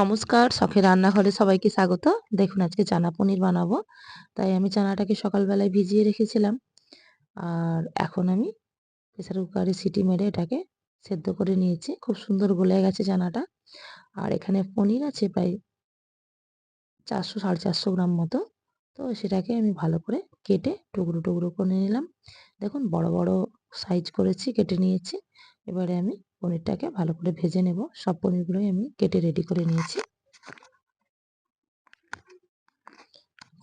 নমস্কার শখের রান্নাঘরে সবাইকে স্বাগত। দেখুন, আজকে চানা পনির বানাবো। তাই আমি চানাটাকে সকালবেলায় ভিজিয়ে রেখেছিলাম। আর এখন আমি প্রেসার কুকারে সিটি মেরে এটাকে সেদ্ধ করে নিয়েছি। খুব সুন্দর গলে গেছে চানাটা। আর এখানে পনির আছে প্রায় চারশো, সাড়ে চারশো গ্রাম মতো। তো সেটাকে আমি ভালো করে কেটে টুকরো টুকরো করে নিলাম। দেখুন, বড় বড় সাইজ করেছি, কেটে নিয়েছি। এবারে আমি পনিরটাকে ভালো করে ভেজে নেব। সব পনিরগুলোই আমি কেটে রেডি করে নিয়েছি।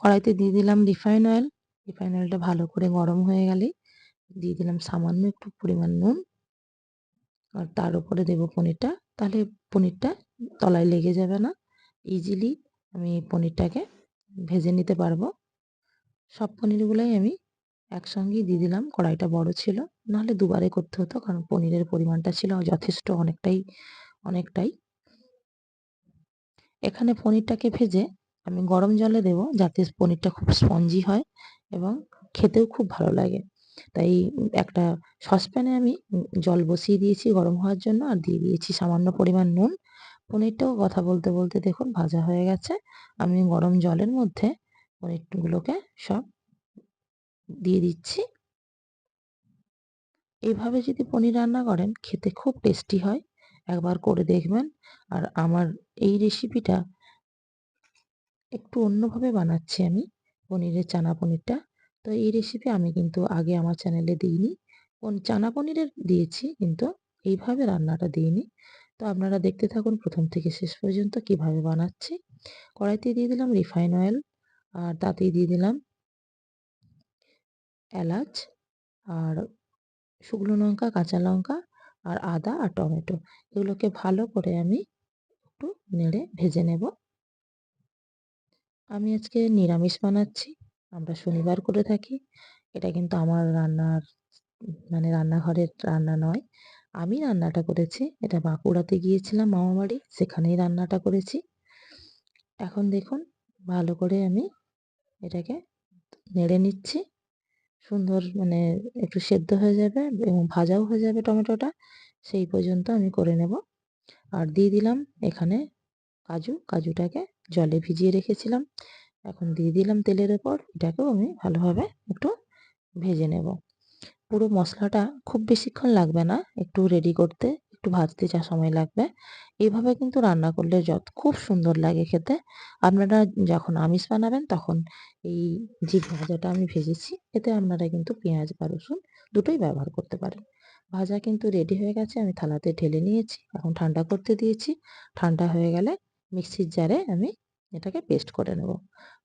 কড়াইতে দিয়ে দিলাম রিফাইন অয়েল রিফাইন অয়েলটা ভালো করে গরম হয়ে গেলে দিয়ে দিলাম সামান্য একটু পরিমাণ নুন। আর তার উপরে দেব পনিরটা। তাহলে পনিরটা তলায় লেগে যাবে না। ইজিলি আমি পনিরটাকে ভেজে নিতে পারব। সব পনিরগুলোই আমি একসঙ্গেই দিয়ে দিলাম, কড়াইটা বড় ছিল। নাহলে দুবারে করতে হতো, কারণ পনিরের পরিমাণটা ছিল যথেষ্ট অনেকটাই অনেকটাই। এখানে পনিরটাকে ভেজে আমি গরম জলে দেব, যাতে পনিরটা খুব স্পঞ্জি হয় এবং খেতেও খুব ভালো লাগে। তাই একটা সসপ্যানে আমি জল বসিয়ে দিয়েছি গরম হওয়ার জন্য আর দিয়ে দিয়েছি সামান্য পরিমাণ নুন। পনিরটাও কথা বলতে বলতে দেখুন ভাজা হয়ে গেছে। আমি গরম জলের মধ্যে পনিরগুলোকে সব দিয়ে দিচ্ছি। এইভাবে যদি পনির রান্না করেন, খেতে খুব টেস্টি হয়। একবার করে দেখবেন। আর আমার এই রেসিপিটা একটু অন্যভাবে বানাচ্ছি আমি, পনিরের চানা পনিরটা। তো এই রেসিপি আমি কিন্তু আগে আমার চ্যানেলে দিইনি। কোন চানা পনিরের দিয়েছি কিন্তু এইভাবে রান্নাটা দিইনি। তো আপনারা দেখতে থাকুন প্রথম থেকে শেষ পর্যন্ত কীভাবে বানাচ্ছি। কড়াইতে দিয়ে দিলাম রিফাইন অয়েল, আর তাতেই দিয়ে দিলাম এলাচ, আর শুকনো লঙ্কা, কাঁচা লঙ্কা, আর আদা, আর টমেটো। এগুলোকে ভালো করে আমি একটু নেড়ে ভেজে নেব। আমি আজকে নিরামিষ বানাচ্ছি, আমরা শনিবার করে থাকি। এটা কিন্তু আমার রান্নার মানে রান্নাঘরের রান্না নয়। আমি রান্নাটা করেছি, এটা বাঁকুড়াতে গিয়েছিলাম মামাবাড়ি সেখানেই রান্নাটা করেছি। এখন দেখুন, ভালো করে আমি এটাকে নেড়ে নিচ্ছি। সুন্দর মানে একটু সেদ্ধ হয়ে যাবে এবং ভাজাও হয়ে যাবে টমেটোটা, সেই পর্যন্ত আমি করে নেব। আর দিয়ে দিলাম এখানে কাজু, কাজুটাকে জলে ভিজিয়ে রেখেছিলাম। এখন দিয়ে দিলাম তেলের ওপর, এটাকেও আমি ভালোভাবে একটু ভেজে নেব। পুরো মশলাটা খুব বেশিক্ষণ লাগবে না, একটু রেডি করতে। একটু ভাজতে যা সময় লাগবে। এইভাবে কিন্তু রান্না করলে যত, খুব সুন্দর লাগে খেতে। আপনারা যখন আমিষ বানাবেন তখন এই যে ভাজাটা আমি ভেজেছি, এতে আপনারা কিন্তু পেঁয়াজ বা রসুন দুটোই ব্যবহার করতে পারেন। ভাজা কিন্তু রেডি হয়ে গেছে, আমি থালাতে ঢেলে নিয়েছি, এখন ঠান্ডা করতে দিয়েছি। ঠান্ডা হয়ে গেলে মিক্সির জারে আমি এটাকে পেস্ট করে নেব।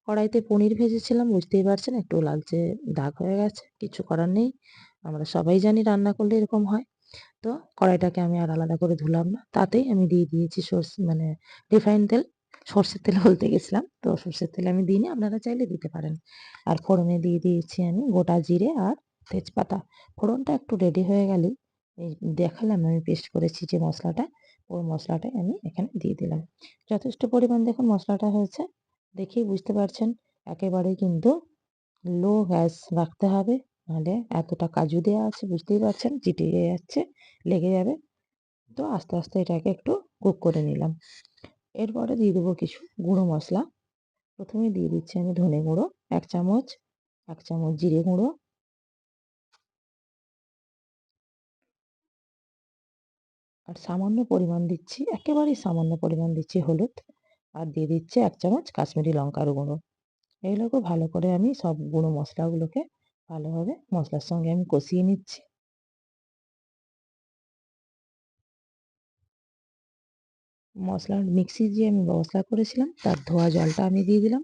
কড়াইতে পনির ভেজেছিলাম, বুঝতেই পারছেন, একটু লালচে দাগ হয়ে গেছে, কিছু করার নেই। আমরা সবাই জানি রান্না করলে এরকম হয়। তো কড়াইটাকে আমি আর আলাদা করে ধুলাম না। তাতেই আমি দিয়ে দিয়েছি সর্ষে মানে রিফাইন তেল। সর্ষের তেল বলতে গেছিলাম। তো সর্ষের তেল আমি দিইনি, আপনারা চাইলে দিতে পারেন। আর ফোড়নে দিয়ে দিয়েছি আমি গোটা জিরে আর তেজপাতা। ফোড়নটা একটু রেডি হয়ে গেলেই দেখালাম, আমি পেস্ট করেছি যে মশলাটা, ওই মশলাটাই আমি এখানে দিয়ে দিলাম। যথেষ্ট পরিমাণ দেখুন মশলাটা হয়েছে, দেখেই বুঝতে পারছেন। একেবারেই কিন্তু লো গ্যাস রাখতে হবে। নাহলে এতটা কাজু দেওয়া আছে, বুঝতেই পারছেন? চিটিয়ে যাচ্ছে, লেগে যাবে। তো আস্তে আস্তে এটাকে একটু কুক করে নিলাম। এরপরে দিয়ে দেবো কিছু গুঁড়ো মশলা। প্রথমে দিয়ে দিচ্ছি আমি ধনে গুঁড়ো, এক চামচ এক চামচ জিরে গুঁড়ো। আর সামান্য পরিমাণ দিচ্ছি, একেবারেই সামান্য পরিমাণ দিচ্ছি হলুদ। আর দিয়ে দিচ্ছি এক চামচ কাশ্মীরি লঙ্কার গুঁড়ো। এগুলোকে ভালো করে আমি সব গুঁড়ো মশলাগুলোকে ভালোভাবে মশলার সঙ্গে আমি কষিয়ে নিচ্ছি। মশলার মিক্সি যে আমি মশলা করেছিলাম, তার ধোয়া জলটা আমি দিয়ে দিলাম।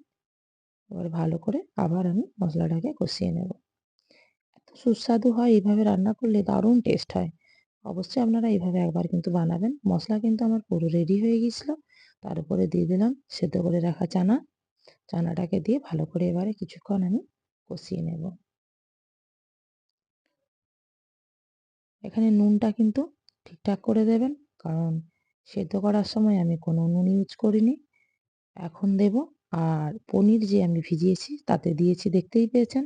এবার ভালো করে আবার আমি মশলাটাকে কষিয়ে নেব। এত সুস্বাদু হয় এইভাবে রান্না করলে, দারুণ টেস্ট হয়। অবশ্যই আপনারা এইভাবে একবার কিন্তু বানাবেন। মশলা কিন্তু আমার পুরো রেডি হয়ে গিয়েছিল। তার উপরে দিয়ে দিলাম সেদ্ধ করে রাখা চানা। চানাটাকে দিয়ে ভালো করে এবারে কিছুক্ষণ আমি কষিয়ে নেব। এখানে নুনটা কিন্তু ঠিকঠাক করে দেবেন। কারণ সেদ্ধ করার সময় আমি কোনো নুন ইউজ করিনি। এখন দেব। আর পনির যে আমি ভিজিয়েছি, তাতে দিয়েছি, দেখতেই পেয়েছেন।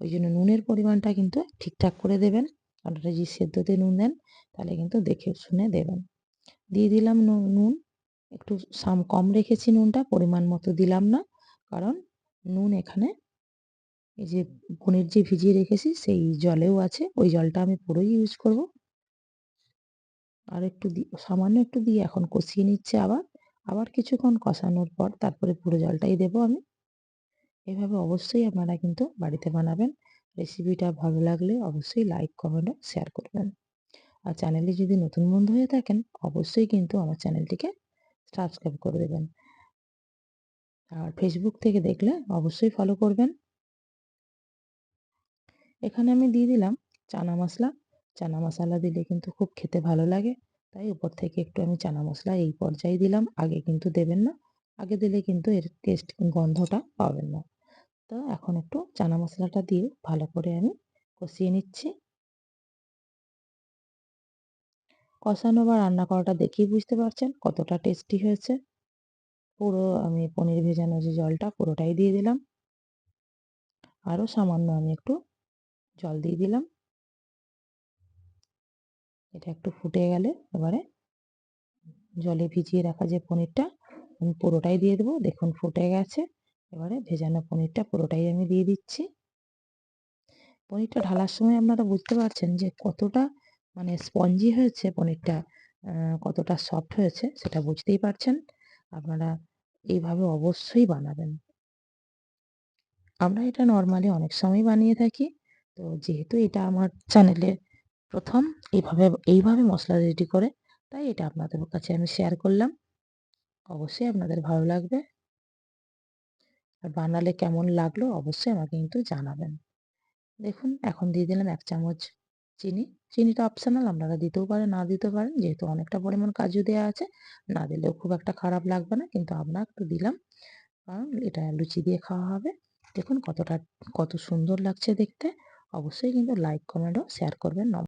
ওই জন্য নুনের পরিমাণটা কিন্তু ঠিকঠাক করে দেবেন। আপনারা যদি সেদ্ধতে নুন দেন, তাহলে কিন্তু দেখে শুনে দেবেন। দিয়ে দিলাম নুন। একটু সাম, কম রেখেছি নুনটা, পরিমাণ মতো দিলাম না। কারণ নুন এখানে এই যে পনির যে ভিজিয়ে রেখেছি, সেই জলেও আছে। ওই জলটা আমি পুরোই ইউজ করব। আর একটু দি, সামান্য একটু দিয়ে এখন কষিয়ে নিচ্ছে আবার। আবার কিছুক্ষণ কষানোর পর তারপরে পুরো জলটাই দেবো আমি। এভাবে অবশ্যই আপনারা কিন্তু বাড়িতে বানাবেন। রেসিপিটা ভালো লাগলে অবশ্যই লাইক কমেন্ট শেয়ার করবেন। আর চ্যানেলে যদি নতুন বন্ধু হয়ে থাকেন, অবশ্যই কিন্তু আমার চ্যানেলটিকে সাবস্ক্রাইব করে দেবেন। আর ফেসবুক থেকে দেখলে অবশ্যই ফলো করবেন। এখানে আমি দিয়ে দিলাম চানা মশলা। চানা মশলা দিলে কিন্তু খুব খেতে ভালো লাগে। তাই উপর থেকে একটু আমি চানা মশলা এই পর্যায়ে দিলাম। আগে কিন্তু দেবেন না। আগে দিলে কিন্তু এর টেস্ট গন্ধটা পাবেন না। তো এখন একটু চানা মশলাটা দিয়ে ভালো করে আমি কষিয়ে নিচ্ছি। কষানো বা রান্না করাটা দেখেই বুঝতে পারছেন কতটা টেস্টি হয়েছে। পুরো আমি পনির ভেজানো যে জলটা পুরোটাই দিয়ে দিলাম। আরও সামান্য আমি একটু জল দিয়ে দিলাম। এটা একটু ফুটে গেলে এবারে জলে ভিজিয়ে রাখা যে পনিরটা আমি পুরোটাই দিয়ে দেবো। দেখুন ফুটে গেছে। এবারে ভেজানো পনিরটা পুরোটাই আমি দিয়ে দিচ্ছি। পনিরটা ঢালার সময় আপনারা বুঝতে পারছেন যে কতটা মানে স্পঞ্জি হয়েছে পনিরটা কতটা সফট হয়েছে সেটা বুঝতেই পারছেন। আপনারা এইভাবে অবশ্যই বানাবেন। আমরা এটা নর্মালি অনেক সময় বানিয়ে থাকি। তো যেহেতু এটা আমার চ্যানেলে প্রথম, এইভাবে এইভাবে মশলা রেডি করে, তাই এটা আপনাদের কাছে আমি শেয়ার করলাম। অবশ্যই আপনাদের ভালো লাগবে। আর বানালে কেমন লাগল অবশ্যই আমাকে কিন্তু জানাবেন। দেখুন, এখন দিয়ে দিলাম এক চামচ চিনি। চিনিটা অপশানাল আপনারা দিতেও পারেন, না দিতে পারেন। যেহেতু অনেকটা পরিমাণ কাজু দেওয়া আছে, না দিলেও খুব একটা খারাপ লাগবে না, কিন্তু আমরা একটু দিলাম। কারণ এটা লুচি দিয়ে খাওয়া হবে। দেখুন কতটা, কত সুন্দর লাগছে দেখতে। অবশ্যই কিন্তু লাইক কমেন্ট ও শেয়ার করবেন।